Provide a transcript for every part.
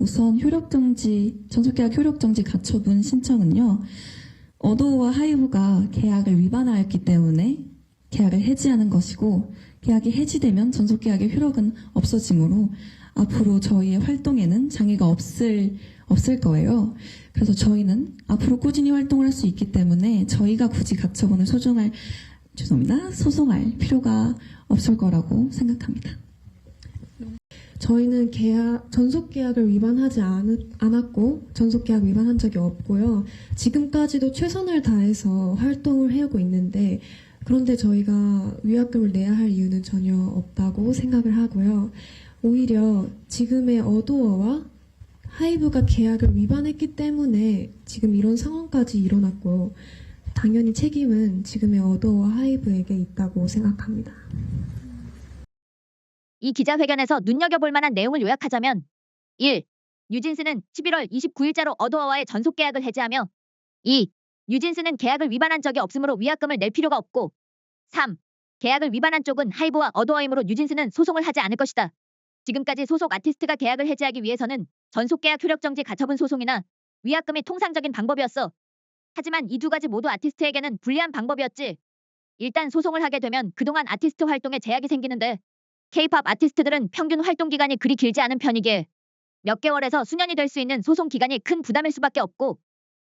우선 효력정지, 전속계약 효력정지 가처분 신청은요, 어도와 하이브가 계약을 위반하였기 때문에 계약을 해지하는 것이고, 계약이 해지되면 전속계약의 효력은 없어지므로 앞으로 저희의 활동에는 장애가 없을, 없을 거예요. 그래서 저희는 앞으로 꾸준히 활동을 할 수 있기 때문에 저희가 굳이 가처분을 소송할, 죄송합니다. 소송할 필요가 없을 거라고 생각합니다. 저희는 계약, 전속 계약을 위반하지 않, 않았고, 전속 계약 위반한 적이 없고요. 지금까지도 최선을 다해서 활동을 해오고 있는데, 그런데 저희가 위약금을 내야 할 이유는 전혀 없다고 생각을 하고요. 오히려 지금의 어도어와 하이브가 계약을 위반했기 때문에 지금 이런 상황까지 일어났고, 당연히 책임은 지금의 어도어와 하이브에게 있다고 생각합니다. 이 기자회견에서 눈여겨볼 만한 내용을 요약하자면 1. 뉴진스는 11월 29일자로 어도어와의 전속 계약을 해지하며 2. 뉴진스는 계약을 위반한 적이 없으므로 위약금을 낼 필요가 없고 3. 계약을 위반한 쪽은 하이브와 어도어이므로 뉴진스는 소송을 하지 않을 것이다. 지금까지 소속 아티스트가 계약을 해지하기 위해서는 전속 계약 효력정지 가처분 소송이나 위약금이 통상적인 방법이었어. 하지만 이 두 가지 모두 아티스트에게는 불리한 방법이었지. 일단 소송을 하게 되면 그동안 아티스트 활동에 제약이 생기는데 K-팝 아티스트들은 평균 활동 기간이 그리 길지 않은 편이기에 몇 개월에서 수년이 될 수 있는 소송 기간이 큰 부담일 수밖에 없고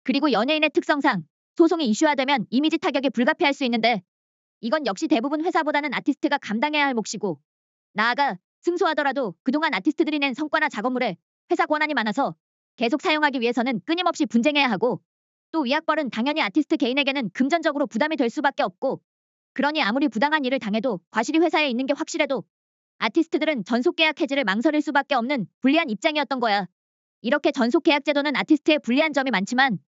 그리고 연예인의 특성상 소송이 이슈화되면 이미지 타격이 불가피할 수 있는데 이건 역시 대부분 회사보다는 아티스트가 감당해야 할 몫이고 나아가 승소하더라도 그동안 아티스트들이 낸 성과나 작업물에 회사 권한이 많아서 계속 사용하기 위해서는 끊임없이 분쟁해야 하고 또 위약벌은 당연히 아티스트 개인에게는 금전적으로 부담이 될 수밖에 없고 그러니 아무리 부당한 일을 당해도 과실이 회사에 있는 게 확실해도 아티스트들은 전속 계약 해지를 망설일 수밖에 없는 불리한 입장이었던 거야. 이렇게 전속 계약 제도는 아티스트의 불리한 점이 많지만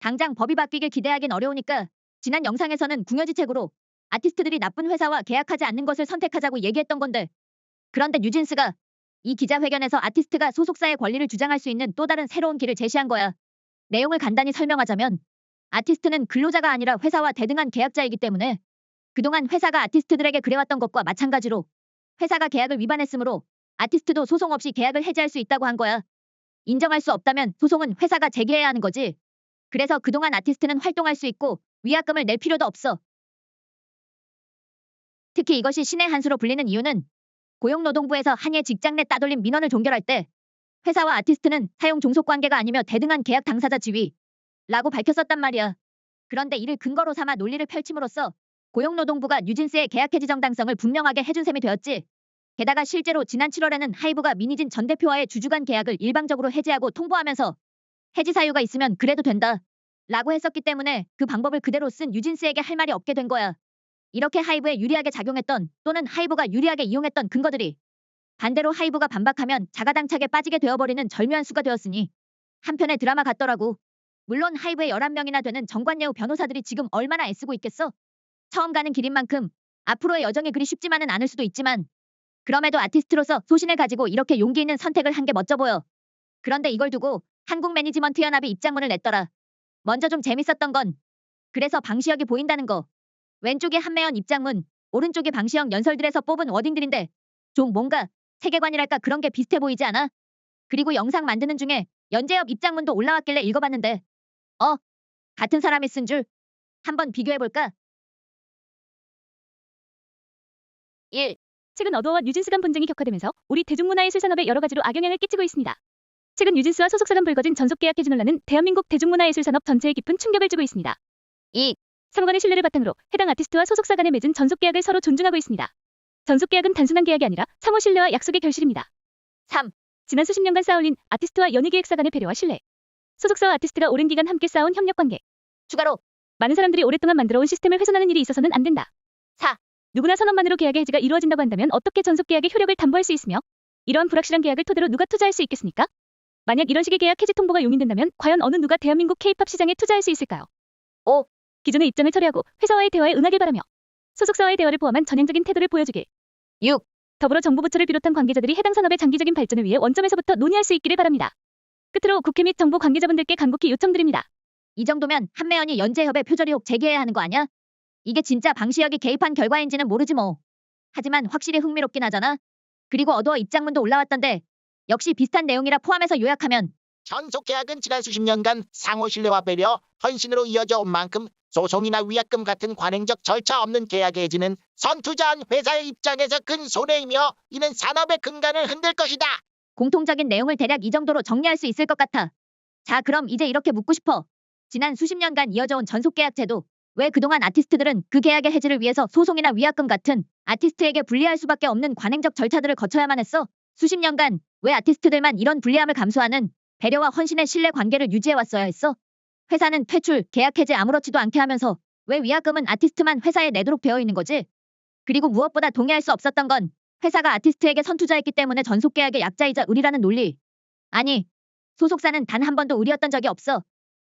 당장 법이 바뀌길 기대하긴 어려우니까 지난 영상에서는 궁여지책으로 아티스트들이 나쁜 회사와 계약하지 않는 것을 선택하자고 얘기했던 건데 그런데 뉴진스가 이 기자회견에서 아티스트가 소속사의 권리를 주장할 수 있는 또 다른 새로운 길을 제시한 거야. 내용을 간단히 설명하자면 아티스트는 근로자가 아니라 회사와 대등한 계약자이기 때문에 그동안 회사가 아티스트들에게 그래왔던 것과 마찬가지로 회사가 계약을 위반했으므로 아티스트도 소송 없이 계약을 해지할 수 있다고 한 거야. 인정할 수 없다면 소송은 회사가 제기해야 하는 거지. 그래서 그동안 아티스트는 활동할 수 있고 위약금을 낼 필요도 없어. 특히 이것이 신의 한 수로 불리는 이유는 고용노동부에서 한해 직장 내 따돌림 민원을 종결할 때 회사와 아티스트는 사용 종속 관계가 아니며 대등한 계약 당사자 지위라고 밝혔었단 말이야. 그런데 이를 근거로 삼아 논리를 펼침으로써 고용노동부가 뉴진스의 계약 해지 정당성을 분명하게 해준 셈이 되었지. 게다가 실제로 지난 7월에는 하이브가 미니진 전 대표와의 주주간 계약을 일방적으로 해지하고 통보하면서 해지 사유가 있으면 그래도 된다. 라고 했었기 때문에 그 방법을 그대로 쓴 뉴진스에게 할 말이 없게 된 거야. 이렇게 하이브에 유리하게 작용했던 또는 하이브가 유리하게 이용했던 근거들이 반대로 하이브가 반박하면 자가당착에 빠지게 되어버리는 절묘한 수가 되었으니 한편의 드라마 같더라고. 물론 하이브의 11명이나 되는 정관예우 변호사들이 지금 얼마나 애쓰고 있겠어? 처음 가는 길인 만큼 앞으로의 여정이 그리 쉽지만은 않을 수도 있지만 그럼에도 아티스트로서 소신을 가지고 이렇게 용기 있는 선택을 한 게 멋져 보여. 그런데 이걸 두고 한국 매니지먼트 연합이 입장문을 냈더라. 먼저 좀 재밌었던 건 그래서 방시혁이 보인다는 거. 왼쪽이 한매연 입장문, 오른쪽이 방시혁 연설들에서 뽑은 워딩들인데 좀 뭔가 세계관이랄까 그런 게 비슷해 보이지 않아? 그리고 영상 만드는 중에 연재엽 입장문도 올라왔길래 읽어봤는데 어? 같은 사람이 쓴 줄? 한번 비교해볼까? 1. 최근 어도어와 뉴진스 간 분쟁이 격화되면서 우리 대중문화예술 산업에 여러 가지로 악영향을 끼치고 있습니다. 최근 뉴진스와 소속사 간 불거진 전속 계약 해지 논란은 대한민국 대중문화예술 산업 전체에 깊은 충격을 주고 있습니다. 2. 사무간의 신뢰를 바탕으로 해당 아티스트와 소속사 간에 맺은 전속 계약을 서로 존중하고 있습니다. 전속 계약은 단순한 계약이 아니라 상호 신뢰와 약속의 결실입니다. 3. 지난 수십 년간 쌓아올린 아티스트와 연예기획사 간의 배려와 신뢰. 소속사와 아티스트가 오랜 기간 함께 쌓아온 협력 관계. 추가로 많은 사람들이 오랫동안 만들어온 시스템을 훼손하는 일이 있어서는 안 된다. 4. 누구나 선언만으로 계약의 해지가 이루어진다고 한다면 어떻게 전속 계약의 효력을 담보할 수 있으며 이러한 불확실한 계약을 토대로 누가 투자할 수 있겠습니까? 만약 이런 식의 계약 해지 통보가 용인된다면 과연 어느 누가 대한민국 K-팝 시장에 투자할 수 있을까요? 5. 기존의 입장을 철회하고 회사와의 대화에 응하길 바라며 소속사와의 대화를 포함한 전향적인 태도를 보여주길 6. 더불어 정부 부처를 비롯한 관계자들이 해당 산업의 장기적인 발전을 위해 원점에서부터 논의할 수 있기를 바랍니다. 끝으로 국회 및 정부 관계자분들께 간곡히 요청드립니다. 이 정도면 한매연이 연재협의 표절의혹 제기해야 하는 거 아니야? 이게 진짜 방시혁이 개입한 결과인지는 모르지 뭐. 하지만 확실히 흥미롭긴 하잖아. 그리고 어두워 입장문도 올라왔던데 역시 비슷한 내용이라 포함해서 요약하면 전속 계약은 지난 수십 년간 상호 신뢰와 배려, 헌신으로 이어져 온 만큼 소송이나 위약금 같은 관행적 절차 없는 계약 해지는 선투자한 회사의 입장에서 큰 손해이며 이는 산업의 근간을 흔들 것이다. 공통적인 내용을 대략 이 정도로 정리할 수 있을 것 같아. 자, 그럼 이제 이렇게 묻고 싶어. 지난 수십 년간 이어져 온 전속 계약 제도. 왜 그동안 아티스트들은 그 계약의 해지를 위해서 소송이나 위약금 같은 아티스트에게 불리할 수밖에 없는 관행적 절차들을 거쳐야만 했어? 수십 년간 왜 아티스트들만 이런 불리함을 감수하는 배려와 헌신의 신뢰 관계를 유지해 왔어야 했어? 회사는 퇴출, 계약 해지 아무렇지도 않게 하면서 왜 위약금은 아티스트만 회사에 내도록 되어 있는 거지? 그리고 무엇보다 동의할 수 없었던 건 회사가 아티스트에게 선투자했기 때문에 전속 계약의 약자이자 의리라는 논리. 아니, 소속사는 단 한 번도 의리였던 적이 없어.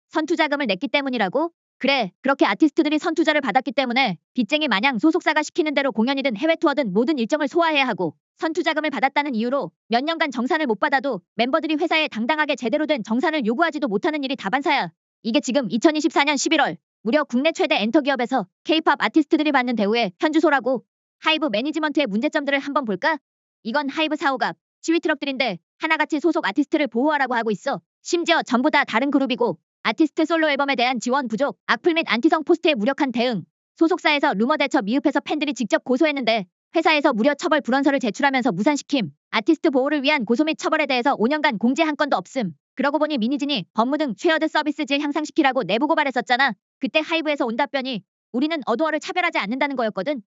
선투자금을 냈기 때문이라고? 그래, 그렇게 아티스트들이 선투자를 받았기 때문에 빚쟁이 마냥 소속사가 시키는 대로 공연이든 해외 투어든 모든 일정을 소화해야 하고 선투자금을 받았다는 이유로 몇 년간 정산을 못 받아도 멤버들이 회사에 당당하게 제대로 된 정산을 요구하지도 못하는 일이 다반사야. 이게 지금 2024년 11월 무려 국내 최대 엔터 기업에서 K-팝 아티스트들이 받는 대우의 현주소라고 하이브 매니지먼트의 문제점들을 한번 볼까? 이건 하이브 사오갑 시위 트럭들인데 하나같이 소속 아티스트를 보호하라고 하고 있어. 심지어 전부 다 다른 그룹이고 아티스트 솔로 앨범에 대한 지원 부족, 악플 및 안티성 포스트에 무력한 대응, 소속사에서 루머 대처 미흡해서 팬들이 직접 고소했는데 회사에서 무려 처벌 불원서를 제출하면서 무산시킴, 아티스트 보호를 위한 고소 및 처벌에 대해서 5년간 공지 한 건도 없음. 그러고 보니 미니진이 법무 등 쉐어드 서비스 질 향상시키라고 내부 고발했었잖아. 그때 하이브에서 온 답변이 우리는 어도어를 차별하지 않는다는 거였거든.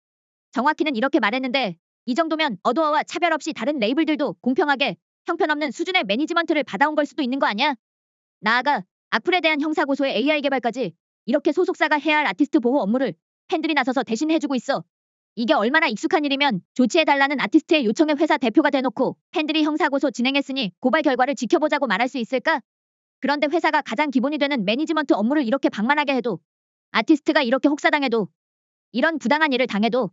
정확히는 이렇게 말했는데 이 정도면 어도어와 차별 없이 다른 레이블들도 공평하게 형편없는 수준의 매니지먼트를 받아온 걸 수도 있는 거 아니야? 나아가 악플에 대한 형사고소의 AI 개발까지 이렇게 소속사가 해야 할 아티스트 보호 업무를 팬들이 나서서 대신 해주고 있어. 이게 얼마나 익숙한 일이면 조치해달라는 아티스트의 요청에 회사 대표가 대놓고 팬들이 형사고소 진행했으니 고발 결과를 지켜보자고 말할 수 있을까? 그런데 회사가 가장 기본이 되는 매니지먼트 업무를 이렇게 방만하게 해도 아티스트가 이렇게 혹사당해도 이런 부당한 일을 당해도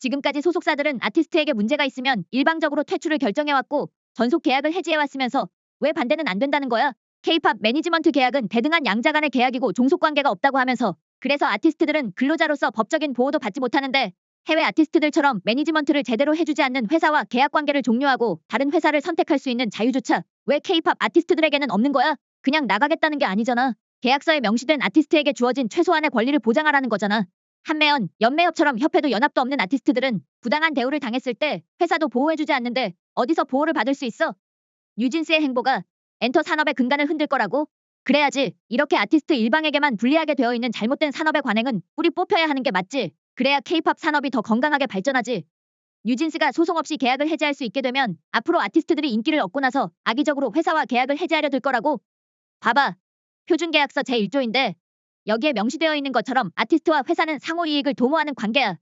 지금까지 소속사들은 아티스트에게 문제가 있으면 일방적으로 퇴출을 결정해왔고 전속 계약을 해지해왔으면서 왜 반대는 안 된다는 거야? K-팝 매니지먼트 계약은 대등한 양자 간의 계약이고 종속 관계가 없다고 하면서 그래서 아티스트들은 근로자로서 법적인 보호도 받지 못하는데 해외 아티스트들처럼 매니지먼트를 제대로 해주지 않는 회사와 계약 관계를 종료하고 다른 회사를 선택할 수 있는 자유조차 왜 K-팝 아티스트들에게는 없는 거야? 그냥 나가겠다는 게 아니잖아. 계약서에 명시된 아티스트에게 주어진 최소한의 권리를 보장하라는 거잖아. 한매연, 연매협처럼 협회도 연합도 없는 아티스트들은 부당한 대우를 당했을 때 회사도 보호해주지 않는데 어디서 보호를 받을 수 있어? 뉴진스의 행보가 엔터 산업의 근간을 흔들 거라고? 그래야지 이렇게 아티스트 일방에게만 불리하게 되어 있는 잘못된 산업의 관행은 뿌리 뽑혀야 하는 게 맞지. 그래야 케이팝 산업이 더 건강하게 발전하지. 뉴진스가 소송 없이 계약을 해지할 수 있게 되면 앞으로 아티스트들이 인기를 얻고 나서 악의적으로 회사와 계약을 해지하려 들 거라고. 봐봐. 표준계약서 제1조인데 여기에 명시되어 있는 것처럼 아티스트와 회사는 상호 이익을 도모하는 관계야.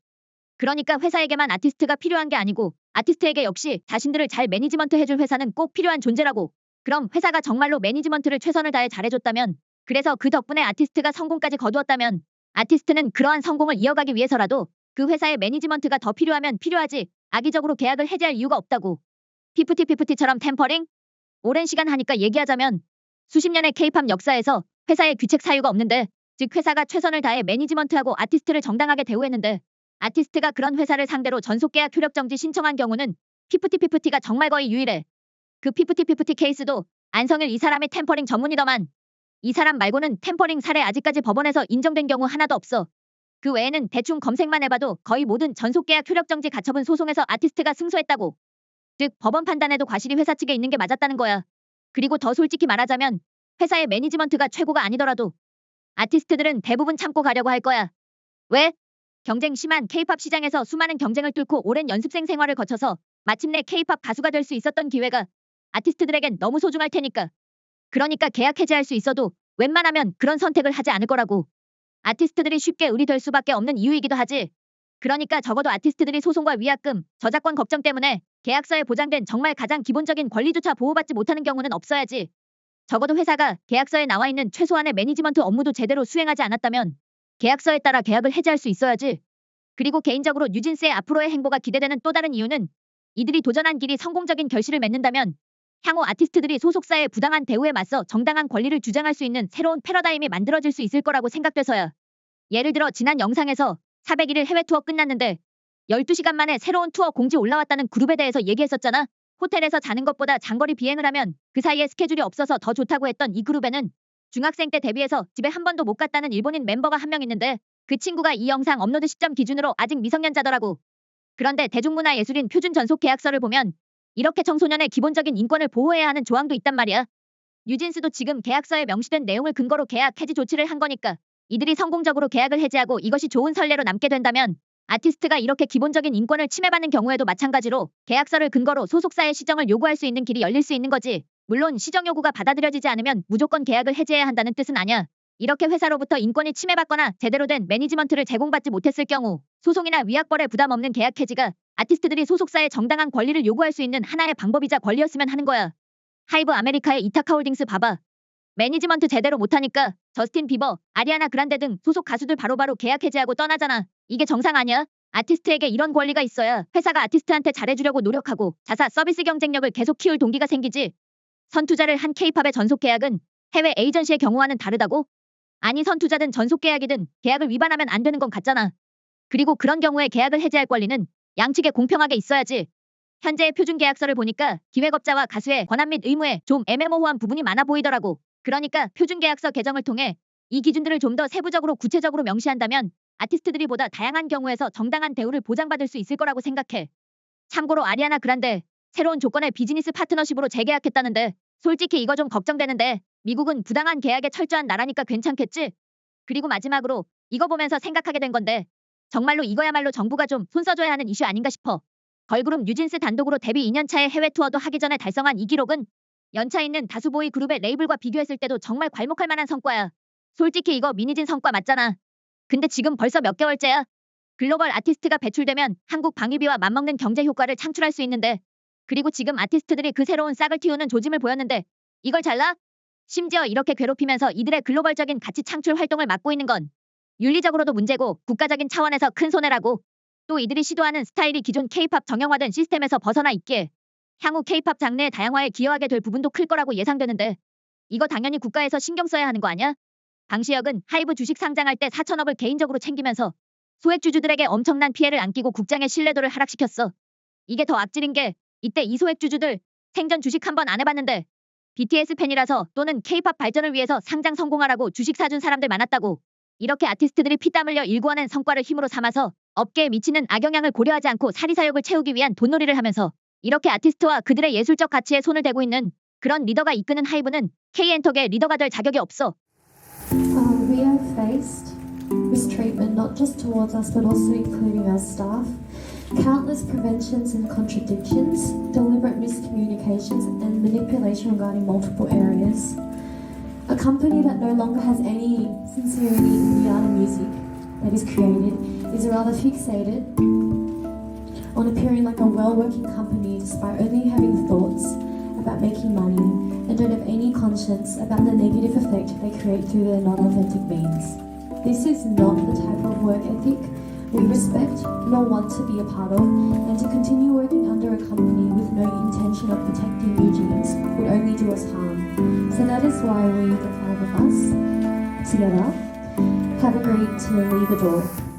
그러니까 회사에게만 아티스트가 필요한 게 아니고 아티스트에게 역시 자신들을 잘 매니지먼트 해줄 회사는 꼭 필요한 존재라고. 그럼 회사가 정말로 매니지먼트를 최선을 다해 잘해줬다면 그래서 그 덕분에 아티스트가 성공까지 거두었다면 아티스트는 그러한 성공을 이어가기 위해서라도 그 회사의 매니지먼트가 더 필요하면 필요하지 악의적으로 계약을 해지할 이유가 없다고. 피프티 피프티처럼 템퍼링? 오랜 시간 하니까 얘기하자면 수십 년의 케이팝 역사에서 회사의 귀책 사유가 없는데 즉 회사가 최선을 다해 매니지먼트하고 아티스트를 정당하게 대우했는데 아티스트가 그런 회사를 상대로 전속계약 효력 정지 신청한 경우는 피프티 피프티가 정말 거의 유일해. 그 피프티 피프티 케이스도 안성일 이 사람의 템퍼링 전문이더만 이 사람 말고는 템퍼링 사례 아직까지 법원에서 인정된 경우 하나도 없어. 그 외에는 대충 검색만 해봐도 거의 모든 전속계약 효력 정지 가처분 소송에서 아티스트가 승소했다고. 즉 법원 판단에도 과실이 회사 측에 있는 게 맞았다는 거야. 그리고 더 솔직히 말하자면 회사의 매니지먼트가 최고가 아니더라도 아티스트들은 대부분 참고 가려고 할 거야. 왜? 경쟁 심한 케이팝 시장에서 수많은 경쟁을 뚫고 오랜 연습생 생활을 거쳐서 마침내 케이팝 가수가 될 수 있었던 기회가 아티스트들에겐 너무 소중할 테니까. 그러니까 계약 해지할 수 있어도 웬만하면 그런 선택을 하지 않을 거라고. 아티스트들이 쉽게 의리 될 수밖에 없는 이유이기도 하지. 그러니까 적어도 아티스트들이 소송과 위약금, 저작권 걱정 때문에 계약서에 보장된 정말 가장 기본적인 권리조차 보호받지 못하는 경우는 없어야지. 적어도 회사가 계약서에 나와 있는 최소한의 매니지먼트 업무도 제대로 수행하지 않았다면 계약서에 따라 계약을 해지할 수 있어야지. 그리고 개인적으로 뉴진스의 앞으로의 행보가 기대되는 또 다른 이유는 이들이 도전한 길이 성공적인 결실을 맺는다면 향후 아티스트들이 소속사의 부당한 대우에 맞서 정당한 권리를 주장할 수 있는 새로운 패러다임이 만들어질 수 있을 거라고 생각돼서야. 예를 들어 지난 영상에서 401일 해외 투어 끝났는데 12시간 만에 새로운 투어 공지 올라왔다는 그룹에 대해서 얘기했었잖아. 호텔에서 자는 것보다 장거리 비행을 하면 그 사이에 스케줄이 없어서 더 좋다고 했던 이 그룹에는 중학생 때 데뷔해서 집에 한 번도 못 갔다는 일본인 멤버가 한 명 있는데 그 친구가 이 영상 업로드 시점 기준으로 아직 미성년자더라고. 그런데 대중문화예술인 표준 전속 계약서를 보면 이렇게 청소년의 기본적인 인권을 보호해야 하는 조항도 있단 말이야. 뉴진스도 지금 계약서에 명시된 내용을 근거로 계약 해지 조치를 한 거니까 이들이 성공적으로 계약을 해지하고 이것이 좋은 선례로 남게 된다면 아티스트가 이렇게 기본적인 인권을 침해받는 경우에도 마찬가지로 계약서를 근거로 소속사의 시정을 요구할 수 있는 길이 열릴 수 있는 거지. 물론 시정 요구가 받아들여지지 않으면 무조건 계약을 해지해야 한다는 뜻은 아니야. 이렇게 회사로부터 인권이 침해받거나 제대로 된 매니지먼트를 제공받지 못했을 경우 소송이나 위약벌에 부담 없는 계약 해지가 아티스트들이 소속사의 정당한 권리를 요구할 수 있는 하나의 방법이자 권리였으면 하는 거야. 하이브 아메리카의 이타카 홀딩스 봐봐. 매니지먼트 제대로 못하니까 저스틴 비버, 아리아나 그란데 등 소속 가수들 바로바로 계약 해지하고 떠나잖아. 이게 정상 아니야? 아티스트에게 이런 권리가 있어야 회사가 아티스트한테 잘해주려고 노력하고 자사 서비스 경쟁력을 계속 키울 동기가 생기지. 선투자를 한 케이팝의 전속 계약은 해외 에이전시의 경우와는 다르다고? 아니 선투자든 전속 계약이든 계약을 위반하면 안 되는 건 같잖아. 그리고 그런 경우에 계약을 해지할 권리는 양측에 공평하게 있어야지. 현재의 표준 계약서를 보니까 기획업자와 가수의 권한 및 의무에 좀 애매모호한 부분이 많아 보이더라고. 그러니까 표준 계약서 개정을 통해 이 기준들을 좀 더 세부적으로 구체적으로 명시한다면 아티스트들이 보다 다양한 경우에서 정당한 대우를 보장받을 수 있을 거라고 생각해. 참고로 아리아나 그란데 새로운 조건의 비즈니스 파트너십으로 재계약했다는데 솔직히 이거 좀 걱정되는데 미국은 부당한 계약에 철저한 나라니까 괜찮겠지? 그리고 마지막으로 이거 보면서 생각하게 된 건데 정말로 이거야말로 정부가 좀 손 써줘야 하는 이슈 아닌가 싶어. 걸그룹 뉴진스 단독으로 데뷔 2년차의 해외 투어도 하기 전에 달성한 이 기록은 연차 있는 다수 보이 그룹의 레이블과 비교했을 때도 정말 괄목할 만한 성과야. 솔직히 이거 미니진 성과 맞잖아. 근데 지금 벌써 몇 개월째야. 글로벌 아티스트가 배출되면 한국 방위비와 맞먹는 경제 효과를 창출할 수 있는데 그리고 지금 아티스트들이 그 새로운 싹을 틔우는 조짐을 보였는데 이걸 잘라? 심지어 이렇게 괴롭히면서 이들의 글로벌적인 가치 창출 활동을 막고 있는 건 윤리적으로도 문제고 국가적인 차원에서 큰 손해라고. 또 이들이 시도하는 스타일이 기존 케이팝 정형화된 시스템에서 벗어나 있기에 향후 케이팝 장르의 다양화에 기여하게 될 부분도 클 거라고 예상되는데 이거 당연히 국가에서 신경 써야 하는 거 아니야? 방시혁은 하이브 주식 상장할 때 4천억을 개인적으로 챙기면서 소액주주들에게 엄청난 피해를 안기고 국장의 신뢰도를 하락시켰어. 이게 더 악질인 게 이때 이 소액주주들 생전 주식 한 번 안 해봤는데 BTS 팬이라서 또는 케이팝 발전을 위해서 상장 성공하라고 주식 사준 사람들 많았다고. 이렇게 아티스트들이 피땀 흘려 일구어낸 성과를 힘으로 삼아서 업계에 미치는 악영향을 고려하지 않고 사리사욕을 채우기 위한 돈놀이를 하면서 이렇게 아티스트와 그들의 예술적 가치에 손을 대고 있는 그런 리더가 이끄는 하이브는 K엔터계 리더가 될 자격이 없어. Uh, we have faced mistreatment not just towards us but also including our staff. Countless preventions and contradictions, deliberate miscommunications, and manipulation regarding multiple areas. A company that no longer has any sincerity in the art of music that is created is rather fixated on appearing like a well working company despite only having thoughts about making money and don't have any conscience about the negative effect they create through their non authentic means. This is not the type of work ethic we respect nor want to be a part of, and to continue working under a company with no intention of protecting Eugenes would only do us harm. So that is why we, the five of us, together, have agreed to leave the door.